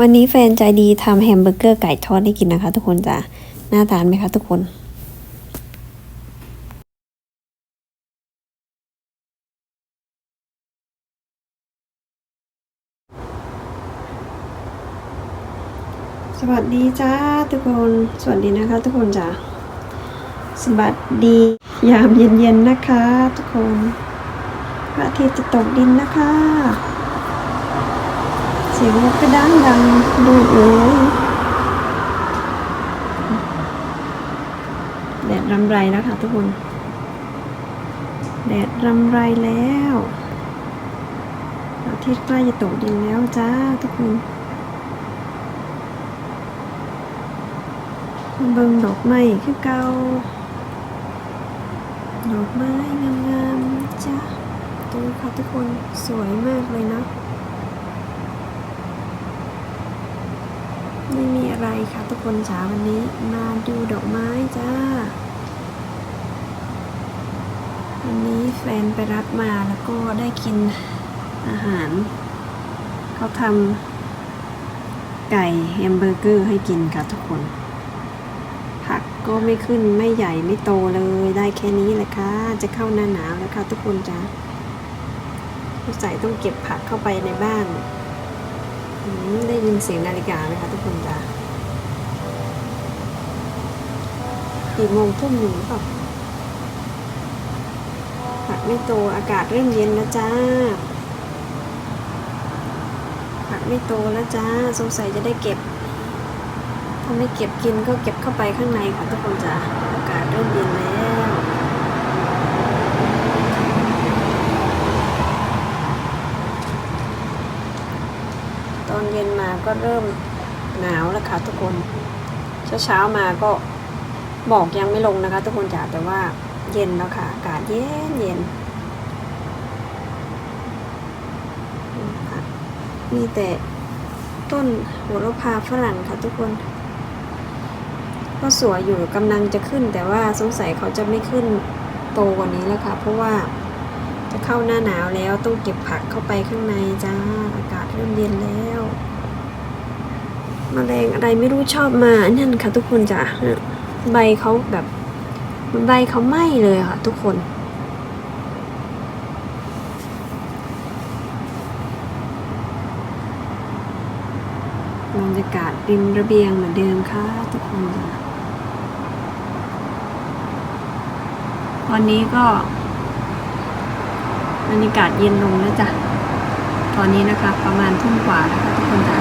วันนี้แฟนใจดีทำแฮมเบอร์เกอร์ไก่ทอดให้กินนะคะ ทุกคนจ้ะน่าทานไหมคะทุกคนสวัสดีจ้าทุกคน สวัสดีนะคะ ทุกคนจ้ะสวัสดี ยามเย็นๆนะคะ ทุกคนพระอาทิตย์จะตกดินนะคะ เสียงกกระดังดังดูเอ๋ยแดดรำไรแล้วค่ะทุกคน แดดรำไรแล้วอาทิตย์ใกล้จะตกดินแล้วจ้าทุกคนเบิ่งดอกไม้คือเก่าดอกไม้งามๆจ้ะดูค่ะทุกคนสวยมากเลยนะ ไม่มีอะไรค่ะทุกคนจ๋าวันนี้มาดูดอกไม้จ้า วันนี้แฟนไปรับมาแล้วก็ได้กินอาหาร เขาทำไก่แฮมเบอร์เกอร์ให้กินค่ะทุกคน ผักก็ไม่ขึ้นไม่ใหญ่ไม่โตเลยได้แค่นี้แหละค่ะ จะเข้าหน้าหนาวแล้วค่ะทุกคนจ้าใส่ต้องเก็บผักเข้าไปในบ้าน ได้ยินเสียงนาฬิกาไหมคะทุกคนจ้ากี่โมงทุ่มหนึ่งหรือเปล่าผักไม่โตอากาศเริ่มเย็นแล้วจ้าผักไม่โตแล้วจ้าสงสัยจะได้เก็บ ถ้าไม่เก็บกินก็เก็บเข้าไปข้างในค่ะทุกคนจ้ะอากาศเริ่มเย็นแล้ว ตอนเย็นมาก็เริ่มหนาวแล้วค่ะทุกคนเช้าเช้ามาก็บอกยังไม่ลงนะคะ ทุกคนจ๋าแต่ว่าเย็นแล้วค่ะอากาศเย็นเย็นมีแต่ต้นโหระพาฝรั่งค่ะทุกคน ก็สวยอยู่กำลังจะขึ้นแต่ว่าสงสัยเขาจะไม่ขึ้นโตกว่านี้แล้วค่ะ เพราะว่า จะเข้าหน้าหนาวแล้วต้องเก็บผักเข้าไปข้างในจ้า อากาศเริ่มเย็นแล้วมแมลงอะไรไม่รู้ชอบมา นั่นค่ะทุกคนจ้ะใบเขาแบบใบเขาไหม้เลยค่ะ ทุกคนบรรยากาศริมระเบียงเหมือนเดิมค่ะ ทุกคนจ้ะวันนี้ก็ รรยากาศเย็นลงแล้วจ้ะ ตอนนี้นะคะ ประมาณทุ่มกว่าแล้วค่ะทุกคนจ้ะ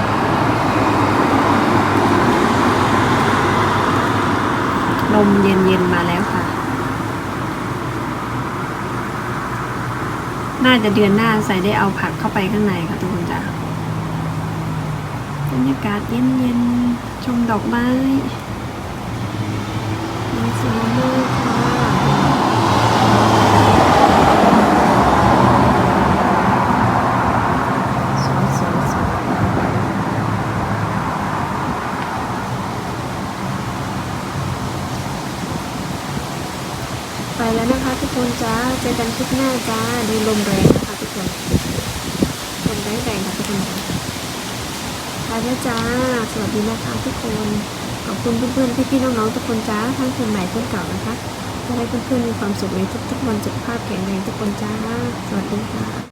ลมเย็นๆมาแล้วค่ะ น่าจะเดือนหน้าใส่ได้เอาผักเข้าไปข้างในค่ะทุกคนจ้ะบรรยากาศเย็นๆชมดอกไม้สวยมากค่ะ สวยสวยสวยไป แล้วนะคะ ทุกคนจ้าเจอกันคลิปหน้าจ้าดูลมแรงนะคะทุกคนลมแรงแรงค่ะทุกคนจ้าไปแล้วจ้าสวัสดีนะคะทุกคนขอบคุณเพื่อนๆพี่ๆน้องๆทุกคนจ้าทั้งคนใหม่คนเก่านะคะขอให้เพื่อนๆมีความสุขในทุกๆวันสุขภาพแข็งแรงทุกคนจ้า สวัสดีค่ะ